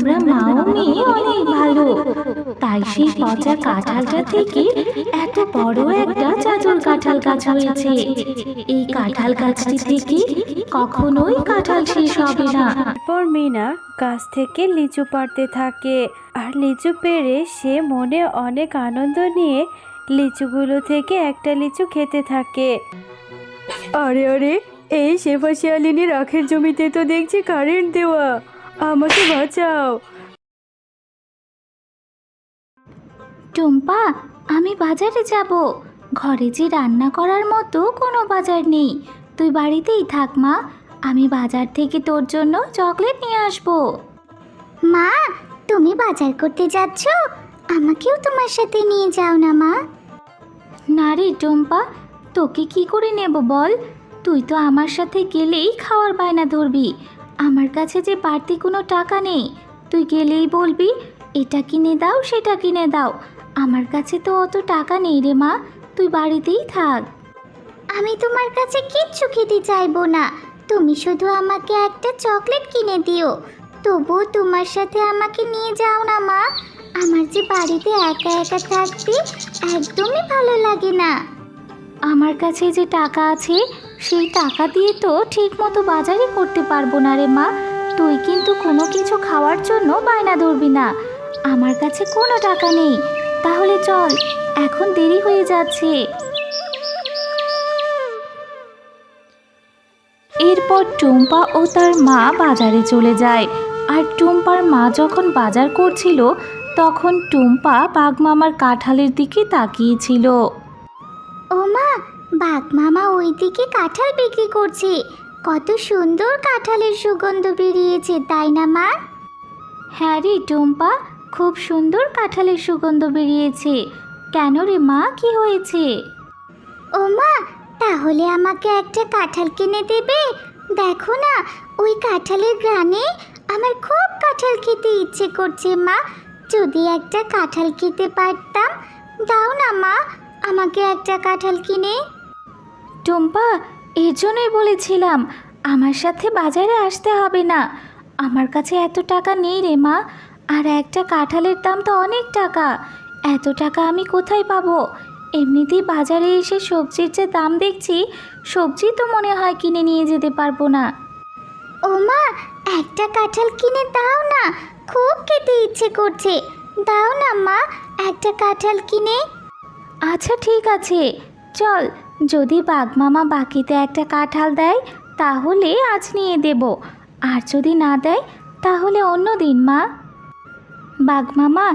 তোমরা মাও মেয়ে অনেক ভালো। তাই সেই পচা কাঁঠালটা থেকে এত বড় একটা চাদর কাঁঠাল গাছ হয়েছে। এই কাঁঠাল গাছটি থেকে কখনোই কাঁঠাল শেষ হবে না। তারপর মিনা গাছ থেকে লিচু পাড়তে থাকে। আর লিচু পেড়ে সে মনে অনেক আনন্দ নিয়ে লিচুগুলো থেকে একটা লিচু খেতে থাকে। আরে আরে, এই শেফা শিয়ালিনী রাখের জমিতে তো দেখছি কারেন্ট দেওয়া। আমাকে বাঁচাও। টুম্পা আমি বাজারে যাব। ঘরে যে রান্না করার মতো কোনো বাজার নেই। তুই বাড়িতেই থাক মা। আমি বাজার থেকে তোর জন্য চকলেট নিয়ে আসব। মা তুমি বাজার করতে যাচ্ছ? আমাকেও তোমার সাথে নিয়ে যাও না মা। না রে টুম্পা তোকে কি করে নেব বল? তুই তো আমার সাথে গেলেই খাওয়ার বায়না ধরবি। আমার কাছে যে বাড়তি কোনো টাকা নেই তুই গেলেই বলবি এটা কিনে দাও সেটা কিনে দাও। আমার কাছে তো অত টাকা নেই রে মা তুই বাড়িতেই থাক। আমি তোমার কাছে কিচ্ছু খেতে চাইব না। তুমি শুধু আমাকে একটা চকলেট কিনে দিও। তবুও তোমার সাথে আমাকে নিয়ে যাও না মা। আমার যে বাড়িতে একা একা থাকতে একদমই ভালো লাগে না। আমার কাছে যে টাকা আছে সেই টাকা দিয়ে তো ঠিক মতো বাজারে করতে পারব না রে মা। তুই কিন্তু কোনো কিছু খাওয়ার জন্য বায়না ধরবি না। আমার কাছে কোনো টাকা নেই। তাহলে চল, এখন দেরি হয়ে যাচ্ছে। এরপর টুম্পা ও তার মা বাজারে চলে যায়। আর টুম্পার মা যখন বাজার করছিল, তখন টুম্পা বাঘমামার কাঁঠালের দিকে তাকিয়েছিল। ও মা বাঘ মামা ওইদিকে কাঁঠাল বিক্রি করছে। কত সুন্দর কাঁঠালের সুগন্ধ বেরিয়েছে, তাই না মা? হ্যাঁ রে টুম্পা, খুব সুন্দর কাঁঠালের সুগন্ধ বেরিয়েছে। কেন রে মা, কি হয়েছে? ও মা, তাহলে আমাকে একটা কাঁঠাল কিনে দেবে? দেখো না, ওই কাঁঠালের গ্রানে আমার খুব কাঁঠাল খেতে ইচ্ছে করছে মা। যদি একটা কাঁঠাল খেতে পারতাম, দাও না মা, আমাকে একটা কাঁঠাল কিনে। টুম্পা এর জন্যই বলেছিলাম আমার সাথে বাজারে আসতে হবে না। আমার কাছে এত টাকা নেই রে মা আর একটা কাঁঠালের দাম তো অনেক টাকা। এত টাকা আমি কোথায় পাবো? এমনিতেই বাজারে এসে সবজির যে দাম দেখছি সবজি তো মনে হয় কিনে নিয়ে যেতে পারব না। ও মা একটা কাঁঠাল কিনে দাও না খুব খেতে ইচ্ছে করছে। দাও না মা একটা কাঁঠাল কিনে। আচ্ছা ঠিক আছে চল যদি বাঘমামা বাকিতে একটা কাঁঠাল দেয়, তাহলে আজ নিয়ে দেব। আর যদি না দেয়, তাহলে অন্য দিন, মা। বাঘমামা,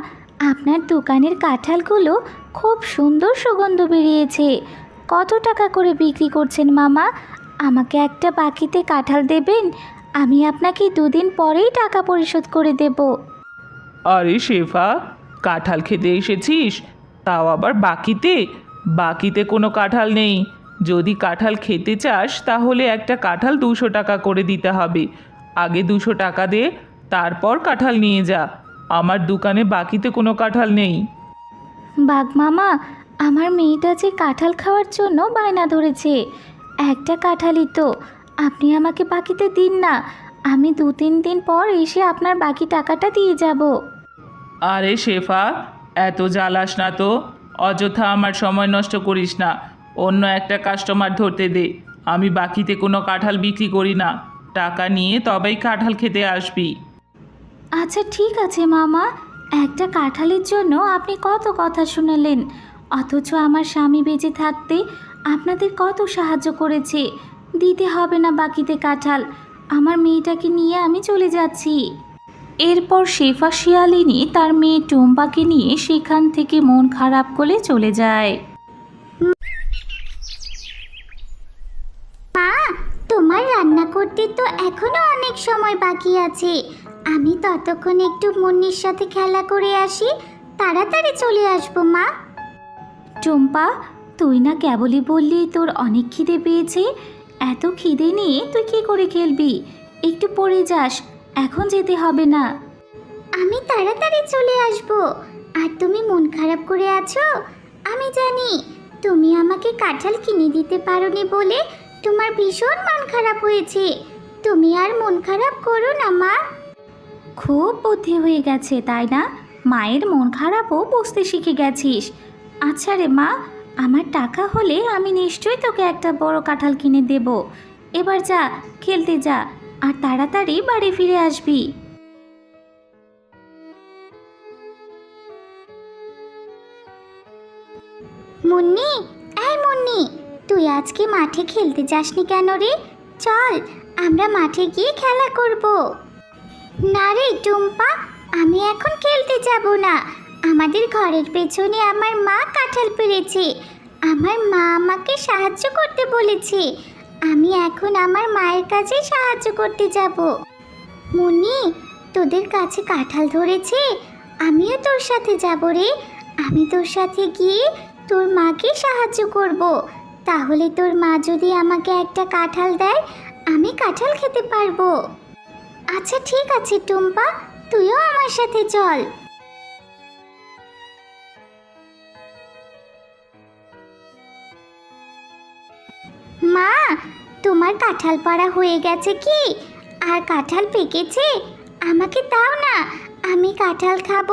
আপনার দোকানের কাঁঠালগুলো খুব সুন্দর সুগন্ধ বেরিয়েছে। কত টাকা করে বিক্রি করছেন, মামা? আমাকে একটা বাকিতে কাঁঠাল দেবেন, আমি আপনাকে দুদিন পরেই টাকা পরিশোধ করে দেব। আরে শেফা, কাঁঠাল খেতে এসেছিস? তাও আবার বাকিতে? বাকিতে কোনো কাঁঠাল নেই। যদি কাঁঠাল খেতে চাস তাহলে একটা কাঁঠাল দুশো টাকা করে দিতে হবে। আগে দুশো টাকা দে তারপর কাঁঠাল নিয়ে যা। আমার দোকানে বাকিতে কোনো কাঁঠাল নেই। বাঘমামা আমার মেয়েটা যে কাঁঠাল খাওয়ার জন্য বায়না ধরেছে। একটা কাঁঠালই তো। আপনি আমাকে বাকিতে দিন না। আমি দু তিন দিন পর এসে আপনার বাকি টাকাটা দিয়ে যাব। আরে শেফা এত জ্বালাস না তো। অযথা আমার সময় নষ্ট করিস না। অন্য একটা কাস্টমার ধরতে দে। আমি বাকিতে কোনো কাঁঠাল বিক্রি করি না। টাকা নিয়ে তবেই কাঁঠাল খেতে আসবি। আচ্ছা ঠিক আছে মামা। একটা কাঁঠালের জন্য আপনি কত কথা শুনালেন। অথচ আমার স্বামী বেঁচে থাকতে আপনাদের কত সাহায্য করেছে। দিতে হবে না বাকিতে কাঁঠাল। আমার মেয়েটাকে নিয়ে আমি চলে যাচ্ছি। এরপর শেফা শিয়ালিনী তার মেয়ে টুম্পাকে নিয়ে সেখান থেকে মন খারাপ করে চলে যায়। মা তোমার রান্না করতে তো এখনও অনেক সময় বাকি আছে। আমি ততক্ষণ একটু মুন্নির সাথে খেলা করে আসি তাড়াতাড়ি চলে আসব মা। টুম্পা তুই না কেবলই বললি তোর অনেক খিদে পেয়েছে। এত খিদে নিয়ে তুই কি করে খেলবি? একটু পড়ে যাস এখন যেতে হবে না। আমি তাড়াতাড়ি চলে আসব। আর তুমি মন খারাপ করে আছো? আমি জানি তুমি আমাকে কাঁঠাল কিনে দিতে পারোনি বলে তোমার ভীষণ মন খারাপ হয়েছে। তুমি আর মন খারাপ করো না মা। খুব বুদ্ধি হয়ে গেছে তাই না? মায়ের মন খারাপও বুঝতে শিখে গেছিস। আচ্ছা রে মা আমার টাকা হলে আমি নিশ্চয়ই তোকে একটা বড় কাঁঠাল কিনে দেব। এবার যা খেলতে যা। আর তাড়াতাড়ি বাড়ি ফিরে আসবি। মুন্নি, এই মুন্নি, তুই আজকে মাঠে খেলতে যাসনি কেন রে? চল, আমরা মাঠে গিয়ে খেলা করব। না রে টুম্পা, আমি এখন খেলতে যাব না। আমাদের ঘরের পেছনে আমার মা কাঁঠাল পেরেছে আমার মা আমাকে সাহায্য করতে বলেছে। আমি এখন আমার মায়ের কাছে সাহায্য করতে যাব। মুন্নি, তোদের কাছে কাঁঠাল ধরেছে, আমিও তোর সাথে যাব রে। আমি তোর সাথে গিয়ে তোর মাকে সাহায্য করব। তাহলে তোর মা যদি আমাকে একটা কাঁঠাল দেয়, আমি কাঁঠাল খেতে পারব। আচ্ছা ঠিক আছে টুম্পা, তুইও আমার সাথে চল। মা, তোমার কাঁঠাল পাড়া হয়ে গেছে কি? আর কাঁঠাল পেকেছে? আমাকে দাও না, আমি কাঁঠাল খাব।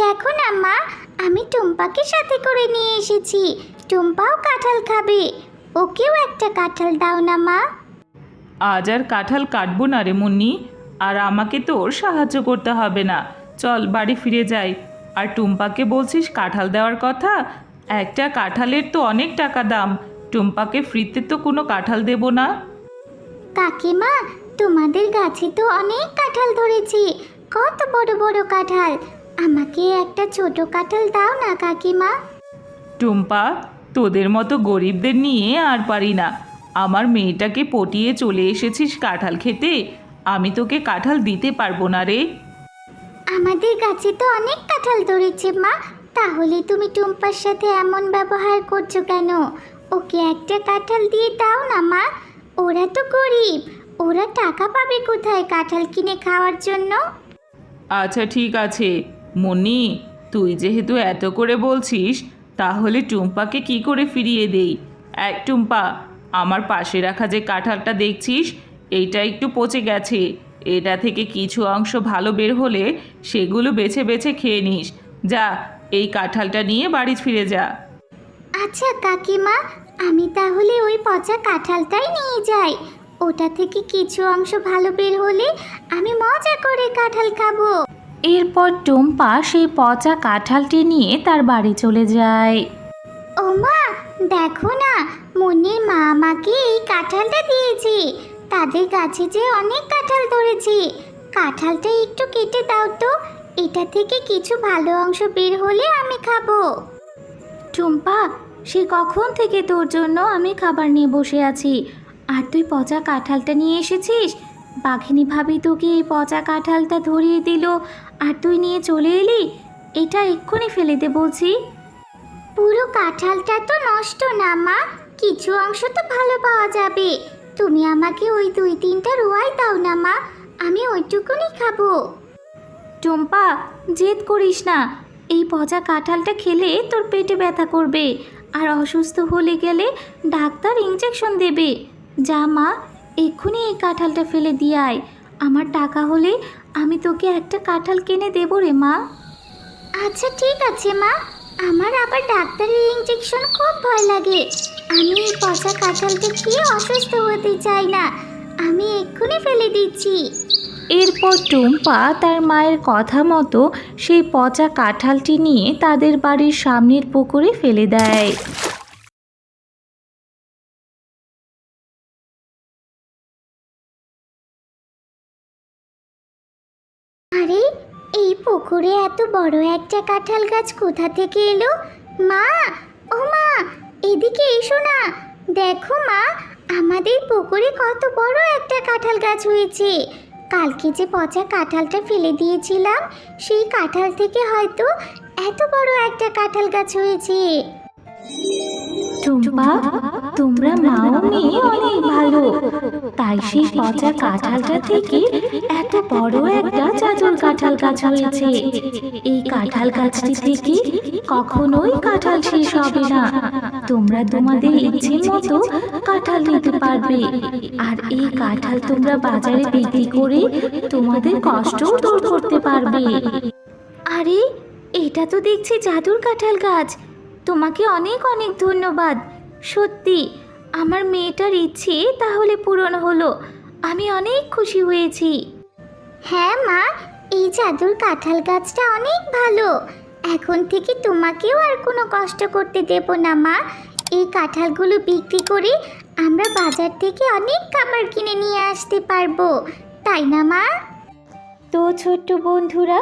দেখো না মা, আমি টুম্পাকে সাথে করে নিয়ে এসেছি। টুম্পাও কাঁঠাল খাবে। ওকেও একটা কাঁঠাল দাও না মা। আজ আর কাঁঠাল কাটবো না রে মুন্নি, আর আমাকে তোর সাহায্য করতে হবে না। চল, বাড়ি ফিরে যাই। আর টুম্পাকে বলছিস কাঁঠাল দেওয়ার কথা? একটা কাঁঠালের তো অনেক টাকা দাম। টুম্পাকে ফ্রিতে তো কোনো কাঁঠাল দেবো না। কাকিমা তোমাদের গাছে তো অনেক কাঁঠাল ধরেছে। কত বড় বড় কাঁঠাল। আমাকে একটা ছোট কাঁঠাল দাও না কাকিমা। টুম্পা তোদের মতো গরিবদের নিয়ে আর পারি না। আমার মেয়েটাকে পটিয়ে চলে এসেছিস কাঁঠাল খেতে। আমি তোকে কাঁঠাল দিতে পারব না রে। আমাদের গাছে তো অনেক কাঁঠাল ধরেছে মা। তাহলে তুমি টুম্পার সাথে এমন ব্যবহার করছ কেন? ওকে একটা কাঁঠাল দিয়ে দাও না মা। ওরা তো গরিব। ওরা টাকা পাবে কোথায় কাঁঠাল কিনে খাওয়ার জন্য? আচ্ছা ঠিক আছে। মুন্নি তুই যেহেতু এত করে বলছিস তাহলে টুম্পাকে কি করে ফিরিয়ে দেই? এক টুম্পা আমার পাশে রাখা যে কাঁঠালটা দেখছিস এইটা একটু পচে গেছে। এটা থেকে কিছু অংশ ভালো বের হলে সেগুলো বেছে বেছে খেয়ে নিস। যা এই কাঁঠালটা নিয়ে বাড়ি ফিরে যা। আচ্ছা কাকিমা আমি তাহলে ওই পচা কাঁঠালটাই নিয়ে যাই। ওটা থেকে কিছু অংশ ভালো বের হলে আমি মজা করে কাঁঠাল খাব। এরপর টুম্পা সেই পচা কাঁঠালটি নিয়ে তার বাড়ি চলে যায়। ও মা দেখো না মুন্নির মা আমাকে এই কাঁঠালটা দিয়েছে। তাদের গাছে যে অনেক কাঁঠাল ধরেছে। কাঁঠালটা একটু কেটে দাও তো এটা থেকে কিছু ভালো অংশ বের হলে আমি খাব। টুম্পা সে কখন থেকে তোর জন্য আমি খাবার নিয়ে বসে আছি? আর তুই পচা কাঁঠালটা নিয়ে এসেছিস? বাঘিনী ভাবি তোকে এই পচা কাঁঠালটা ধরিয়ে দিল আর তুই নিয়ে চলে এলি? এটা এক্ষুনি ফেলে দে বলছি। পুরো কাঁঠালটা তো নষ্ট না মা। কিছু অংশ তো ভালো পাওয়া যাবে। তুমি আমাকে ওই দুই তিনটা রোয়াই দাও না মা। আমি ওইটুকুনি খাব। টম্পা জেদ করিস না। এই পচা কাঁঠালটা খেলে তোর পেটে ব্যথা করবে। আর অসুস্থ হলে গেলে ডাক্তার ইঞ্জেকশন দেবে। যা মা, এক্ষুনি এই কাঁঠালটা ফেলে দিয়ে আমার টাকা হলে আমি তোকে একটা কাঁঠাল কিনে দেবো রে মা। আচ্ছা ঠিক আছে মা। আমার আবার ডাক্তারের ইঞ্জেকশন খুব ভয় লাগে। আমি এই পচা কাঁঠালটা খেয়ে অসুস্থ হতে চাই না। আমি এক্ষুনি ফেলে দিচ্ছি। এরপর টুম্পা তার মায়ের কথা মতো সেই পচা কাঁঠালটি নিয়ে তাদের বাড়ির সামনের পুকুরে ফেলে দেয়। আরে, এই পুকুরে এত বড় একটা কাঁঠাল গাছ কোথা থেকে এলো? মা, ও মা, এদিকে এসো না। দেখো মা, আমাদের পুকুরে কত বড় একটা কাঁঠাল গাছ হয়েছে। কালকে যে পচা কাঁঠালটা ফেলে দিয়েছিলাম, সেই কাঁঠাল থেকে হয়তো এত বড় একটা কাঁঠাল গাছ হয়েছে। তোমরা অনেক ভালো। তাই সেই পচা কাঁঠালটা থেকে এত বড় একটা চাদর কাঁঠাল গাছ হয়েছে। এই কাঁঠাল গাছটি থেকে কখনোই কাঁঠাল শেষ হবে না তোমরা তোমাদের ইচ্ছে মতো কাঁঠাল নিতে পারবে। আর এই কাঁঠাল তোমরা বাজারে বিক্রি করে তোমাদের কষ্টও দূর করতে পারবে। আরে, এটা তো দেখছি জাদুর কাঁঠাল গাছ। তোমাকে অনেক অনেক ধন্যবাদ। সত্যি, আমার মেয়েটার ইচ্ছে তাহলে পূরণ হলো। আমি অনেক খুশি হয়েছি। হ্যাঁ মা, এই জাদুর কাঁঠাল গাছটা অনেক ভালো। এখন থেকে তোমাকেও আর কোনো কষ্ট করতে দেব না, মা। এই কাঁঠালগুলো বিক্রি করে আমরা বাজার থেকে অনেক খাবার কিনে নিয়ে আসতে পারব। তাই না, মা? তো ছোট্ট বন্ধুরা,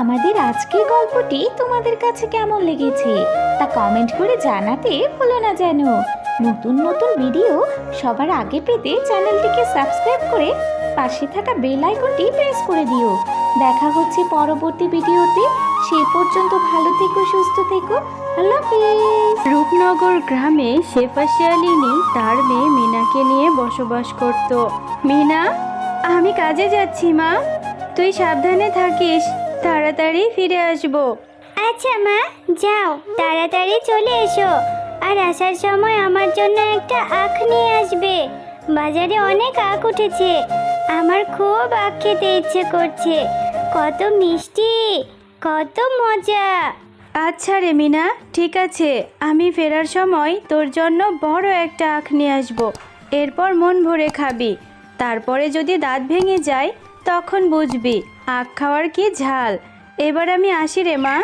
আমাদের আজকের গল্পটি তোমাদের কাছে কেমন লেগেছে তা কমেন্ট করে জানাতে ভুলো না যেন। নতুন নতুন ভিডিও সবার আগে পেতে চ্যানেলটিকে সাবস্ক্রাইব করে পাশে থাকা বেল আইকনটি প্রেস করে দিও। দেখা হচ্ছে পরবর্তী ভিডিওতে। সে পর্যন্ত ভালো থেকো সুস্থ থেকো। রূপনগর গ্রামে শেফা শিয়ালিনী তার মেয়ে মিনাকে নিয়ে বসবাস করত। মিনা আমি কাজে যাচ্ছি মা। তুই সাবধানে থাকিস তাড়াতাড়ি ফিরে আসব। আচ্ছা মা যাও তাড়াতাড়ি চলে এসো। আর আসার সময় আমার জন্য একটা আখ নিয়ে আসবে। বাজারে অনেক আখ উঠেছে। আমার খুব আখ খেতে ইচ্ছে করছে। কত মিষ্টি, কত মজা। আচ্ছা রে মিনা ঠিক আছে। আমি ফেরার সময় তোর জন্য বড় একটা আখ নিয়ে আসব। এরপর মন ভরে খাবি। তারপরে যদি দাঁত ভেঙে যায়, তখন বুঝবি আখ খাওয়ার কি ঝাল। এবার আমি আসি রে মা।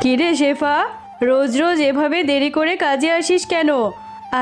কিরে শেফা, রোজ রোজ এভাবে দেরি করে কাজে আসিস কেন?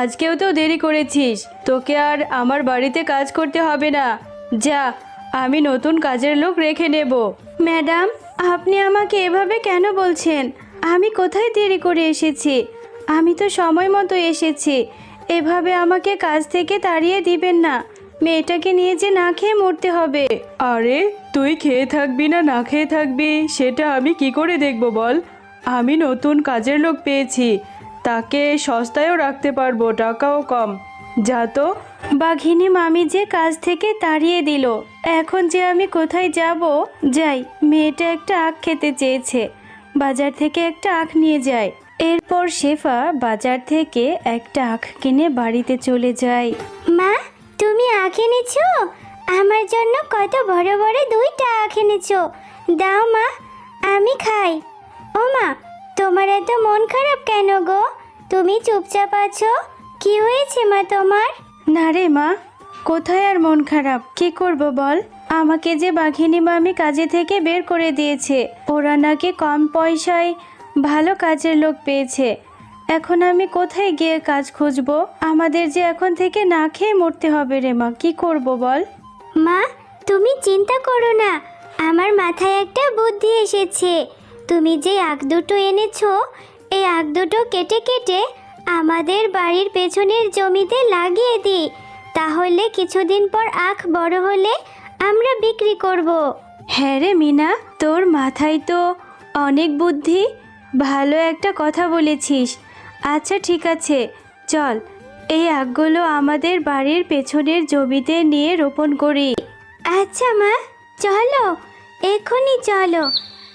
আজকেও তো দেরি করেছিস। তোকে আর আমার বাড়িতে কাজ করতে হবে না। যা, আমি নতুন কাজের লোক রেখে নেব। ম্যাডাম, আপনি আমাকে এভাবে কেন বলছেন? আমি কোথায় দেরি করে এসেছি? আমি তো সময় মতো এসেছি। এভাবে আমাকে কাজ থেকে তাড়িয়ে দিবেন না। মেয়েটাকে নিয়ে যে না খেয়ে মরতে হবে। আরে, তুই খেয়ে থাকবি না না খেয়ে থাকবি, সেটা আমি কি করে দেখব বল? আমি নতুন কাজের লোক পেয়েছি। তাকে সস্তায়ও রাখতে পারব টাকাও কম। যা তো? বাঘিনী মামি যে কাজ থেকে তাড়িয়ে দিল এখন যে আমি কোথায় যাব? যাই মেয়েটা একটা আখ খেতে চেয়েছে বাজার থেকে একটা আখ নিয়ে যায়। এরপর শেফা বাজার থেকে একটা আখ কিনে বাড়িতে চলে যায়। মা তুমি আখ এনেছো? আমার জন্য কত বড় বড় দুইটা আখ এনেছো। দাও মা আমি খাই। ও মা তোমার এত মন খারাপ কেন গো? তুমি চুপচাপ আছো? কি হয়েছে মা তোমার? না রে মা কোথায় আর মন খারাপ? কি করব বল? আমাকে যে বাঘিনী মামি কাজে থেকে বের করে দিয়েছে ওরা নাকি কম পয়সায় ভালো কাজের লোক পেয়েছে। এখন আমি কোথায় গিয়ে কাজ খুঁজবো? আমাদের যে এখন থেকে না খেয়ে মরতে হবে রে মা কি করব বল? মা তুমি চিন্তা করো না। আমার মাথায় একটা বুদ্ধি এসেছে। তুমি যে আখ দুটো এনেছো এই আখ দুটো কেটে কেটে আমাদের বাড়ির পেছনের জমিতে লাগিয়ে দিই। তাহলে কিছুদিন পর আখ বড় হলে আমরা বিক্রি করব। হ্যাঁ রে মিনা তোর মাথায় তো অনেক বুদ্ধি। ভালো একটা কথা বলেছিস। আচ্ছা ঠিক আছে। চল এই আখগুলো আমাদের বাড়ির পেছনের জমিতে নিয়ে রোপণ করি। আচ্ছা মা চলো এখনই চলো।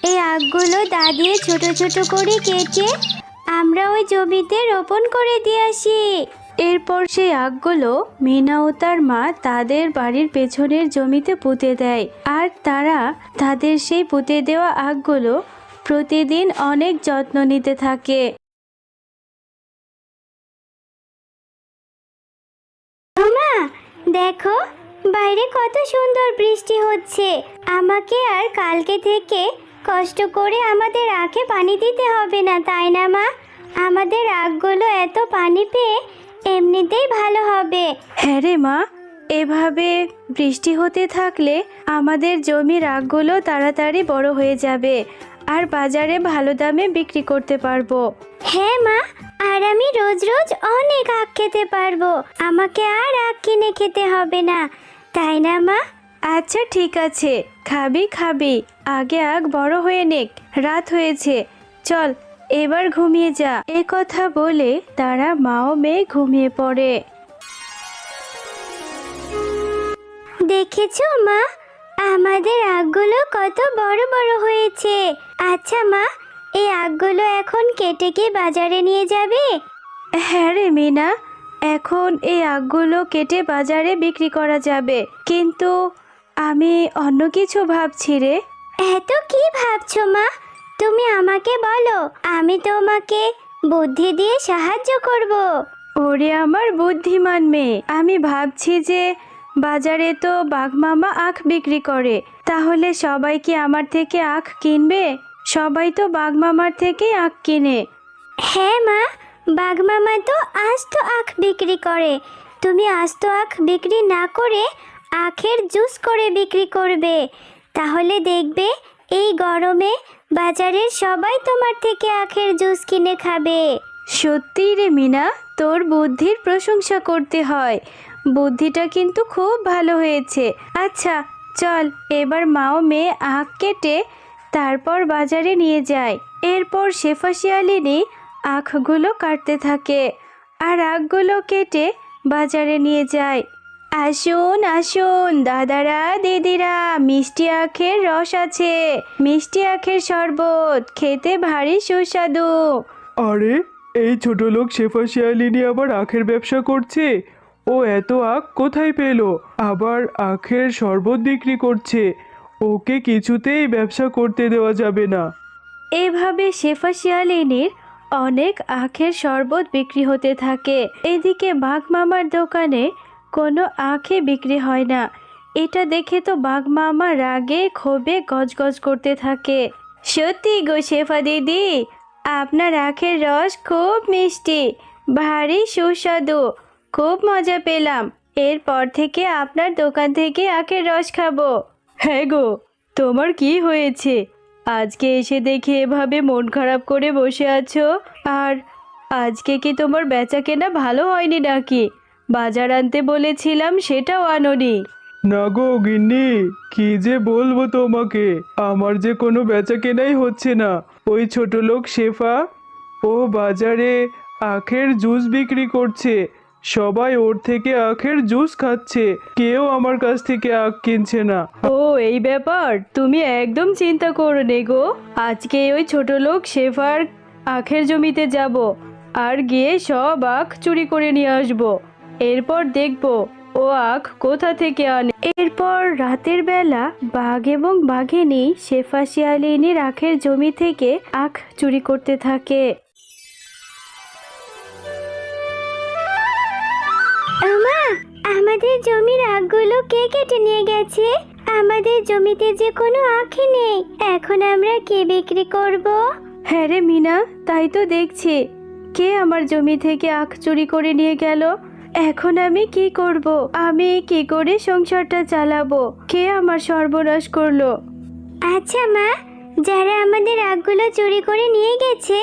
এই আখগুলো দা দিয়ে ছোট ছোট করে কেটে আমরা ওই জমিতে রোপণ করে দিয়ে আসি। এরপর সেই আখগুলো মিনা ও তার মা তাদের বাড়ির পেছনের জমিতে পুঁতে দেয়। আর তারা তাদের সেই পুঁতে দেওয়া আখগুলো প্রতিদিন অনেক যত্ন নিতে থাকে। মা দেখো বাইরে কত সুন্দর বৃষ্টি হচ্ছে। আমাকে আর কালকে থেকে কষ্ট করে আমাদের আখে পানি দিতে হবে না তাই না মা? আমাদের আখগুলো এত পানি পেয়ে এমনিতেই ভালো হবে। হ্যাঁ রে মা এভাবে বৃষ্টি হতে থাকলে আমাদের জমির আখগুলো তাড়াতাড়ি বড় হয়ে যাবে আর বাজারে ভালো দামে বিক্রি করতে পারব। হ্যাঁ মা আর আমি রোজ রোজ অনেক আখ খেতে পারব। আমাকে আর আখ কিনে খেতে হবে না তাই না মা? আচ্ছা ঠিক আছে। খাবি খাবি। আগে আগ বড় হয়ে নেক রাত হয়েছে। চল এবার ঘুমিয়ে যা। এ কথা বলে তারা মা ও মেয়ে ঘুমিয়ে পড়ে। দেখেছ মা? আমাদের আগগুলো কত বড় বড় হয়েছে। আচ্ছা মা এই আগগুলো এখন কেটে কি বাজারে নিয়ে যাবে? হ্যাঁ রে মিনা এখন এই আগগুলো কেটে বাজারে বিক্রি করা যাবে। কিন্তু আমি অন্য কিছু ভাবছি রে। এত কি ভাবছ মা? তুমি আমাকে বলো আমি তোমাকে বুদ্ধি দিয়ে সাহায্য করব। ওরে আমার বুদ্ধিমান মেয়ে আমি ভাবছি যে বাজারে তো বাঘমামা আখ বিক্রি করে তাহলে সবাই কি আমার থেকে আখ কিনবে? সবাই তো বাঘমামার থেকেই আখ কিনে। হ্যাঁ মা বাঘমামা তো আস্ত আখ বিক্রি করে। তুমি আস্ত আখ বিক্রি না করে আখের জুস করে বিক্রি করবে। তাহলে দেখবে এই গরমে বাজারের সবাই তোমার থেকে আখের জুস কিনে খাবে। সত্যি রে মিনা, তোর বুদ্ধির প্রশংসা করতে হয়। বুদ্ধিটা কিন্তু খুব ভালো হয়েছে। আচ্ছা চল, এবার মাও মেয়ে আখ কেটে তারপর বাজারে নিয়ে যায়। এরপর শেফা শিয়ালিনী আখগুলো কাটতে থাকে আর আখগুলো কেটে বাজারে নিয়ে যায়। আসুন আসুন দাদারা দিদিরা মিষ্টি আখের রস আছে। মিষ্টি আখের শরবত খেতে ভারী সুস্বাদু। আরে এই ছোট লোক শেফা শিয়ালিনী আবার আখের ব্যবসা করছে? ও এত আখ কোথায় পেল? আবার আখের শরবত বিক্রি করছে। ওকে কিছুতেই ব্যবসা করতে দেওয়া যাবে না। এভাবে শেফা শিয়ালিনীর অনেক আখের শরবত বিক্রি হতে থাকে। এদিকে বাঘ মামার দোকানে কোনো আখে বিক্রি হয় না। এটা দেখে তো বাঘ মামা রাগে, ক্ষোভে গজগজ করতে থাকে। সত্যি গো শেফা দিদি, আপনার আখের রস খুব মিষ্টি, ভারী সুস্বাদু। খুব মজা পেলাম। এরপর থেকে আপনার দোকান থেকে আখের রস খাব। হ্যাঁ গো, তোমার কি হয়েছে? আজকে এসে দেখে এভাবে মন খারাপ করে বসে আছো? আর আজকে কি তোমার বেচা কেনা ভালো হয়নি নাকি? বাজার আনতে বলেছিলাম সেটাও আনোনি। না গো গিন্নি কি যে বলব তোমাকে? আমার যে কোনো বেচা কেনাই হচ্ছে না। ওই ছোট লোক শেফা ও বাজারে আখের জুস বিক্রি করছে। সবাই ওর থেকে আখের জুস খাচ্ছে। কেউ আমার কাছ থেকে আখ কিনছে না। ও এই ব্যাপার? তুমি একদম চিন্তা করো নে গো। আজকে ওই ছোট লোক শেফার আখের জমিতে যাব আর গিয়ে সব আখ চুরি করে নিয়ে আসব। এরপর দেখব ও আখ কোথা থেকে আনে। এরপর রাতের বেলা বাঘ এবং বাঘিনী শেফা শিয়ালিনীর আখের জমি থেকে আখ চুরি করতে থাকে। আমা আমাদের জমির আখগুলো কে কেটে নিয়ে গেছে? আমাদের জমিতে যে কোনো আখই নেই। এখন আমরা কে বিক্রি করব? হ্যাঁ রে মিনা তাই তো দেখছি। কে আমার জমি থেকে আখ চুরি করে নিয়ে গেল? এখন আমি কি করব? আমি কি করে সংসারটা চালাবো? কে আমার সর্বনাশ করল? আচ্ছা মা যারা আমাদের আগগুলো চুরি করে নিয়ে গেছে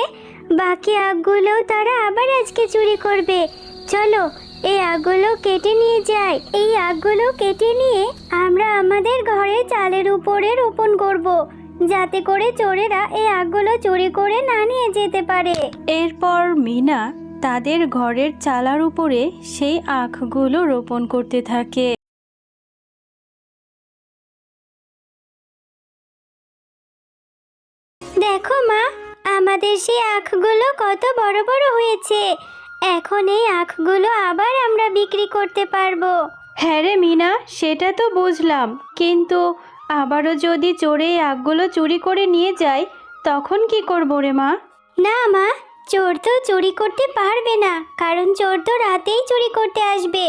বাকি আখগুলোও তারা আবার আজকে চুরি করবে। চলো এই আগগুলো কেটে নিয়ে যাই। এই আগগুলো কেটে নিয়ে আমরা আমাদের ঘরে চালের উপরে রোপণ করব যাতে করে চোরেরা এই আগগুলো চুরি করে না নিয়ে যেতে পারে। এরপর মিনা তাদের ঘরের চালার উপরে সেই আখগুলো রোপণ করতে থাকে। দেখো মা আমাদের সেই আখগুলো কত বড় বড় হয়েছে। এখন এই আখগুলো আবার আমরা বিক্রি করতে পারব। হ্যাঁ রে মিনা সেটা তো বুঝলাম। কিন্তু আবারও যদি চোরে এই আখগুলো চুরি করে নিয়ে যায় তখন কি করব রে মা? না মা চোর তো চুরি করতে পারবে না কারণ চোর তো রাতেই চুরি করতে আসবে।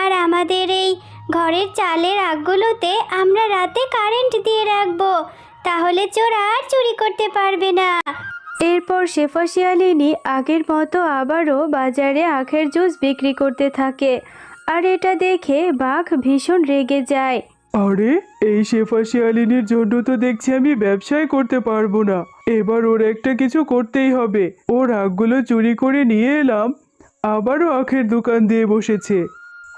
আর আমাদের এই ঘরের চালের আগগুলোতে আমরা রাতে কারেন্ট দিয়ে রাখব তাহলে চোর আর চুরি করতে পারবে না। এরপর শেফা শিয়ালিনী আগের মতো আবারও বাজারে আখের জুস বিক্রি করতে থাকে আর এটা দেখে বাঘ ভীষণ রেগে যায়। আরে এই শেফা শিয়ালিনীর জন্য তো দেখছি আমি ব্যবসায় করতে পারব না। এবার ওর একটা কিছু করতেই হবে। ওর আখগুলো চুরি করে নিয়ে এলাম। আবারও আখের দোকান দিয়ে বসেছে।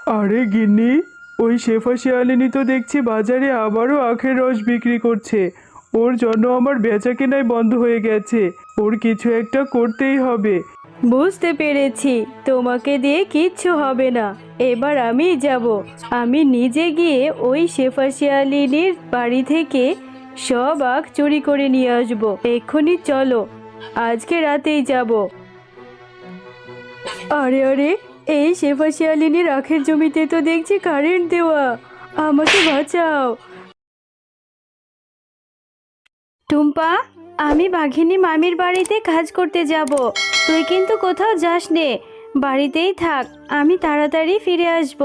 আরে গিন্নি, ওই শেফা শিয়ালিনী তো দেখছি বাজারে আবারও আখের রস বিক্রি করছে। ওর জন্য আমার বেচা কেনাই বন্ধ হয়ে গেছে। ওর কিছু একটা করতেই হবে। বুঝতে পেরেছি। তোমাকে দিয়ে কিচ্ছু হবে না। এবার আমি যাব। আমি নিজে গিয়ে ওই শেফা শিয়ালিনীর বাড়ি থেকে সব আখ চুরি করে নিয়ে আসব। এক্ষুনি চলো, আজকে রাতেই যাব। আরে আরে, এই শেফা শিয়ালিনীর আখের জমিতে তো দেখছি কারেন্ট দেওয়া। আমাকে বাঁচাও। টুম্পা, আমি বাঘিনী মামির বাড়িতে কাজ করতে যাব। তুই কিন্তু কোথাও যাস নে বাড়িতেই থাক, আমি তাড়াতাড়ি ফিরে আসব।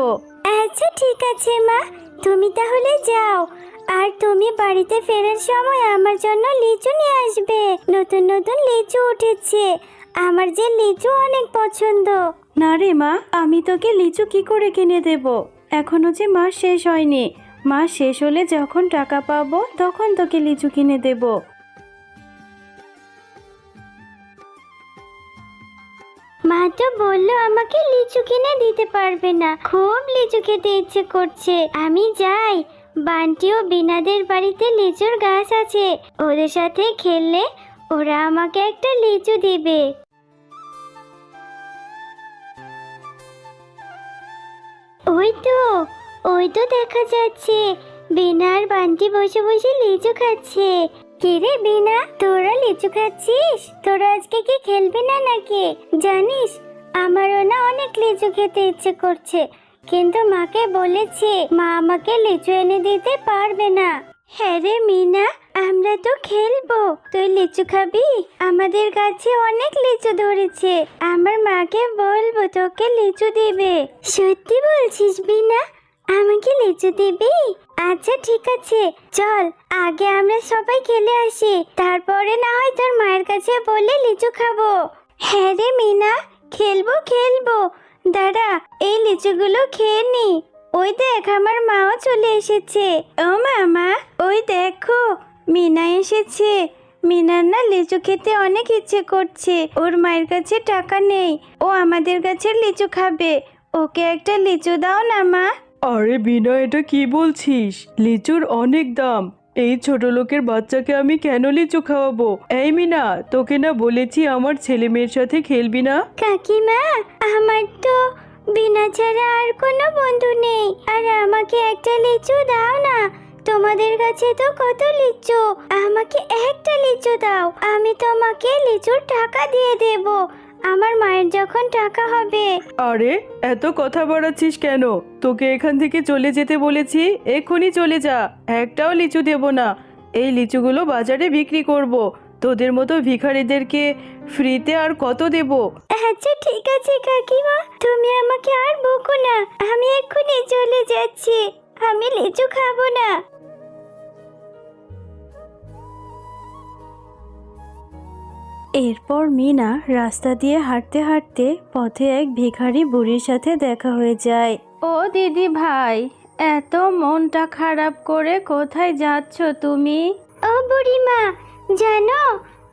আচ্ছা ঠিক আছে মা। তুমি তাহলে যাও। আর তুমি বাড়িতে ফেরার সময় আমার জন্য লিচু নিয়ে আসবে। নতুন নতুন লিচু উঠেছে। আমার যে লিচু অনেক পছন্দ। না রে মা আমি তোকে লিচু কি করে কিনে দেব? এখনও যে মাস শেষ হয়নি। মাস শেষ হলে যখন টাকা পাবো তখন তোকে লিচু কিনে দেব। মা তো বলল আমাকে লিচু কিনে দিতে পারবে না। খুব লিচু খেতে ইচ্ছে করছে। আমি যাই। বান্টি ও বিনাদের বাড়িতে লিচুর গাছ আছে। ওদের সাথে খেললে ওরা আমাকে একটা লিচু দিবে। ওই তো ওই তো দেখা যাচ্ছে। বিনা আর বান্টি বসে বসে লিচু খাচ্ছে। কিরে বিনা, তোরা লিচু খাচ্ছিস? তোরা আজকে কি খেলবি না নাকি? জানিস, আমারও না অনেক লিচু খেতে ইচ্ছে করছে। কিন্তু মাকে বলেছি, মা আমাকে লিচু এনে দিতে পারবে না। হ্যাঁ রে মিনা, আমরা তো খেলব। তুই লিচু খাবি? আমাদের গাছে অনেক লিচু ধরেছে। আমার মাকে বলব, তোকে লিচু দিবে। সত্যি বলছিস বিনা আমাকে লিচু দিবি? আচ্ছা ঠিক আছে। চল, আগে আমরা সবাই খেলে আসি। তারপরে না হয় তোর মায়ের কাছে বলে লিচু খাব। হ্যাঁ রে মিনা, খেলব খেলব। দাঁড়া, এই লিচুগুলো খেয়ে নি। ওই দেখ, আমার মাও চলে এসেছে। ও মামা, ওই দেখো, মিনা এসেছে। মিনার না লিচু খেতে অনেক ইচ্ছে করছে। ওর মায়ের কাছে টাকা নেই। ও আমাদের কাছে লিচু খাবে। ওকে একটা লিচু দাও না, মা। আরে বিনা এটা কি বলছিস? লিচুর অনেক দাম। এই ছোট লোকের বাচ্চাকে আমি কেন লিচু খাওয়াবো? এই মিনা, তোকে না বলেছি আমার ছেলে মেয়ের সাথে খেলবি না? কাকিমা, আমার তো বিনা ছাড়া আর কোনো বন্ধু নেই। আর আমাকে একটা লিচু দাও না, তোমাদের কাছে তো কত লিচু। আমাকে একটা লিচু দাও, আমি তোমাকে লিচুর টাকা দিয়ে দেব। আমার মায়ের যখন টাকা হবে। আরে এত কথা বাড়াচ্ছিস কেন? তোকে এখান থেকে চলে যেতে বলেছি এক্ষুনি চলে যা। একটাও লিচু দেব না। এই লিচুগুলো বাজারে বিক্রি করব। তোদের মতো ভিখারিদেরকে ফ্রিতে আর কত দেব? আচ্ছা ঠিক আছে কাকিমা। তুমি আমাকে আর বকো না। আমি এক্ষুনি চলে যাচ্ছি। আমি লিচু খাব না। এরপর মিনা রাস্তা দিয়ে হাঁটতে হাঁটতে পথে এক ভিখারি বুড়ির সাথে দেখা হয়ে যায়। ও দিদি ভাই এত মনটা খারাপ করে কোথায় যাচ্ছ তুমি? ও বুড়িমা জানো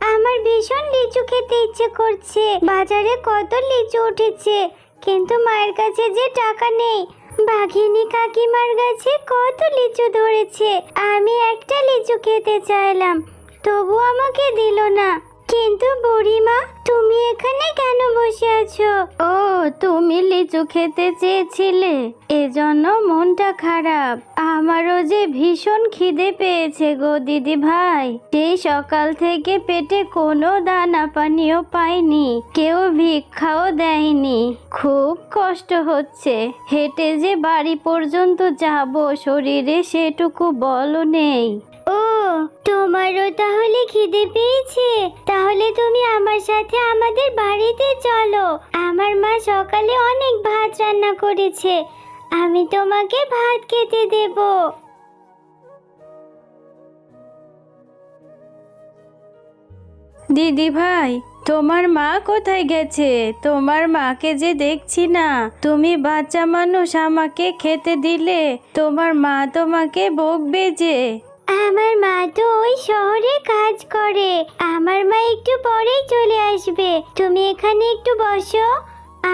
আমার ভীষণ লিচু খেতে ইচ্ছে করছে। বাজারে কত লিচু উঠেছে কিন্তু মায়ের কাছে যে টাকা নেই। বাঘিনী কাকিমার কাছে কত লিচু ধরেছে আমি একটা লিচু খেতে চাইলাম তবু আমাকে দিল না। কিন্তু বুড়িমা, তুমি এখানে কেন বসে আছো? ও, তুমি লিচু খেতে চেয়েছিলে। এজন্য মনটা খারাপ। আমারও যে ভীষণ খিদে পেয়েছে গো দিদি ভাই। সেই সকাল থেকে পেটে কোনো দানা পানিও পাইনি। কেউ ভিক্ষাও দেয়নি। খুব কষ্ট হচ্ছে। হেঁটে যে বাড়ি পর্যন্ত যাব, শরীরে সেটুকু বলও নেই। ও, তোমারও তাহলে খিদে পেয়েছে। তাহলে তুমি আমার সাথে আমাদের বাড়িতে চলো। আমার মা সকালে অনেক ভাত রান্না করেছে। আমি তোমাকে ভাত খেতে দেব। দিদি ভাই, তোমার মা কোথায় গেছে? তোমার মাকে যে দেখছি না। তুমি বাচ্চা মানুষ আমাকে খেতে দিলে, তোমার মা তোমাকে বকবে যে। আমার মা তো ওই শহরে কাজ করে। আমার মা একটু পরেই চলে আসবে। তুমি এখানে একটু বসো।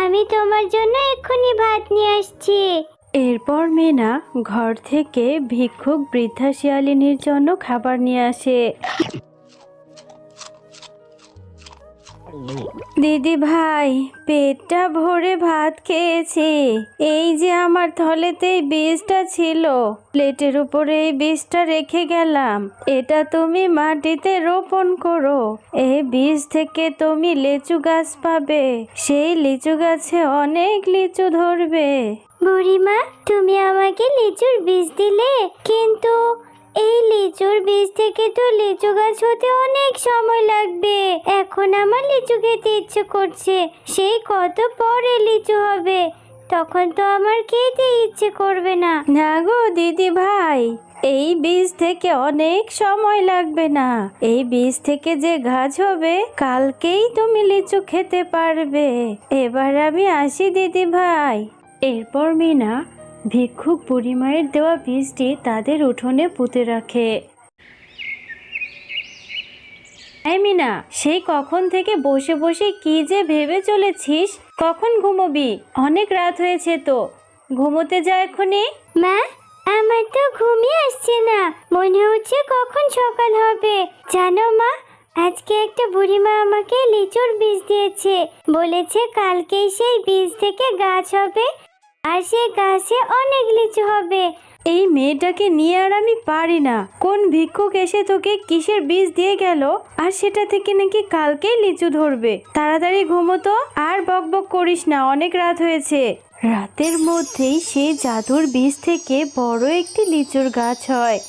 আমি তোমার জন্য এক্ষুনি ভাত নিয়ে আসছি। এরপর মেনা ঘর থেকে ভিক্ষুক বৃদ্ধা শিয়ালিনীর জন্য খাবার নিয়ে আসে। দিদি ভাই পেটটা ভরে ভাত খেয়েছি। এই যে আমার থলেতেই বীজটা ছিল, প্লেটের উপরে এই বীজটা রেখে গেলাম। এটা তুমি মাটিতে রোপণ করো। এই বীজ থেকে তুমি লিচু গাছ পাবে। সেই লিচু গাছে অনেক লিচু ধরবে। বুড়িমা, তুমি আমাকে লিচুর বীজ দিলে, কিন্তু লিচুর বীজ থেকে তো লিচু গাছ হতে অনেক সময় লাগবে। এখন আমার লিচু খেতে ইচ্ছে করছে। সেই কত পরে লিচু হবে। তখন তো আমার খেতে ইচ্ছে করবে না। না গো দিদি ভাই, এই বীজ থেকে অনেক সময় লাগবে না। এই বীজ থেকে যে গাছ হবে, কালকেই তুমি লিচু খেতে পারবে। এবার আমি আসি দিদি ভাই। এরপর মিনা ভিক্ষুক বুড়িমায়ের দেওয়া বীজটি তাদের উঠোনে পুঁতে রাখে। মিনা, সেই কখন থেকে বসে বসে কি যে ভেবে চলেছিস? কখন ঘুমোবি? অনেক রাত হয়েছে তো। ঘুমোতে যা এখনই। মা, আমার তো ঘুমই আসছে না। মনে হচ্ছে কখন সকাল হবে। জানো মা, আজকে একটা বুড়িমা আমাকে লিচুর বীজ দিয়েছে। বলেছে কালকেই সেই বীজ থেকে গাছ হবে। আর সেই গাছে অনেক লিচু হবে। এই মেয়েটাকে নিয়ে আর আমি পারি না। কোন ভিক্ষুক এসে তোকে কিসের বীজ দিয়ে গেল? আর সেটা থেকে নাকি কালকেই লিচু ধরবে। তাড়াতাড়ি ঘুমোতো আর বকবক করিস না, অনেক রাত হয়েছে। রাতের মধ্যেই সেই জাদুর বীজ থেকে বড় একটি লিচুর গাছ হয়।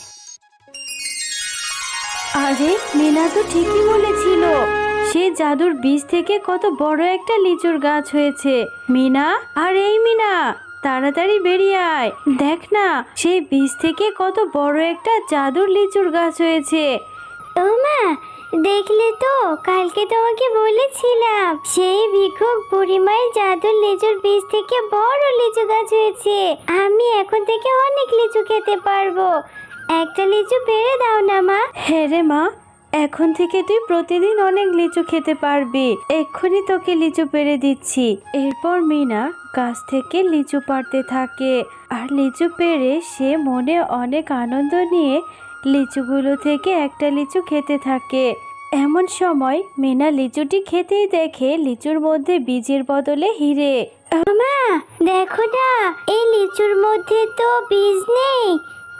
আরে, মিনা তো ঠিকই বলেছিল। সেই জাদুর বীজ থেকে কত বড় একটা লিচুর গাছ হয়েছে। মিনা, আর এই মিনা। তাড়াতাড়ি বেরিয়ে আয়। দেখ না সেই বীজ থেকে কত বড় একটা জাদুর লিচুর গাছ হয়েছে। ও মা দেখলে তো কালকে তোমাকে বলেছিলাম সেই ভিক্ষুক বুড়িমায়ের জাদুর লিচুর বীজ থেকে বড় লিচু গাছ হয়েছে। আমি এখন থেকে অনেক লিচু খেতে পারব। একটা লিচু পেরে দাও না মা। হ্যাঁ রে মা এখন থেকে তুই প্রতিদিন অনেক লিচু খেতে পারবি। এক্ষুনি তোকে লিচু পেরে দিচ্ছি। এরপর মিনা গাছ থেকে লিচু পাড়তে থাকে। আর লিচু পেরে সে মনে অনেক আনন্দ নিয়ে লিচুগুলো থেকে একটা লিচু খেতে থাকে। এমন সময় মিনা লিচুটি খেতেই দেখে লিচুর মধ্যে বীজের বদলে হিরে। দেখো না, এই লিচুর মধ্যে তো বীজ নেই।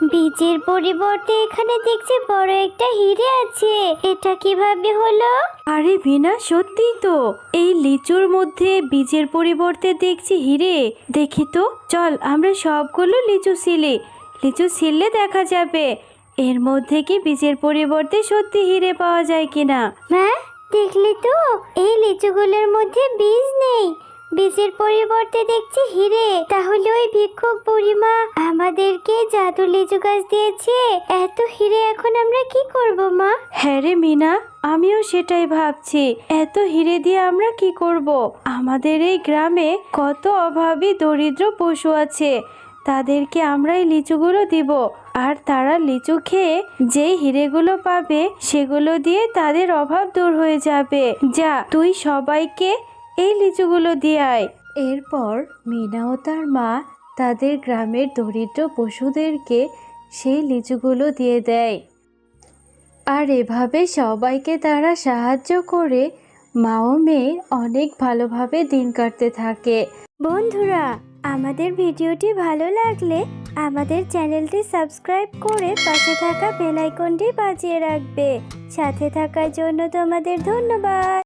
বীজের পরিবর্তে এখানে দেখছি বড় একটা হিরে আছে। এটা কীভাবে হলো? আরে বিনা সত্যিই তো। এই লিচুর মধ্যে বীজের পরিবর্তে দেখছি হিরে। দেখি তো চল আমরা সবগুলো লিচু সিলি লিচু সিললে দেখা যাবে। এর মধ্যে কি বীজের পরিবর্তে সত্যি হিরে পাওয়া যায় কিনা? মা দেখলি তো? এই লিচুগুলোর মধ্যে বীজ নেই। বীজের পরিবর্তে দেখছি হিরে। তাহলে ওই ভিক্ষুক বুড়িমা আমাদেরকে জাদু লিচু গাছ দিয়েছে। এত হিরে এখন আমরা কি করব, মা? হ্যাঁ রে মিনা, আমিও সেটাই ভাবছি। এত হিরে দিয়ে আমরা কি করব? আমাদের এই গ্রামে কত অভাবী দরিদ্র পশু আছে। তাদেরকে আমরা এই লিচুগুলো দিব। আর তারা লিচু খেয়ে যে হিরেগুলো পাবে, সেগুলো দিয়ে তাদের অভাব দূর হয়ে যাবে। যা, তুই সবাইকে এই লিচুগুলো দিয়ে আয়। এরপর মিনা ও তার মা তাদের গ্রামের দরিদ্র পশুদেরকে সেই লিচুগুলো দিয়ে দেয়। আর এভাবে সবাইকে তারা সাহায্য করে মা ও মেয়ে অনেক ভালোভাবে দিন কাটতে থাকে। বন্ধুরা, আমাদের ভিডিওটি ভালো লাগলে আমাদের চ্যানেলটি সাবস্ক্রাইব করে পাশে থাকা বেল আইকনটি বাজিয়ে রাখবে। সাথে থাকার জন্য তোমাদের ধন্যবাদ।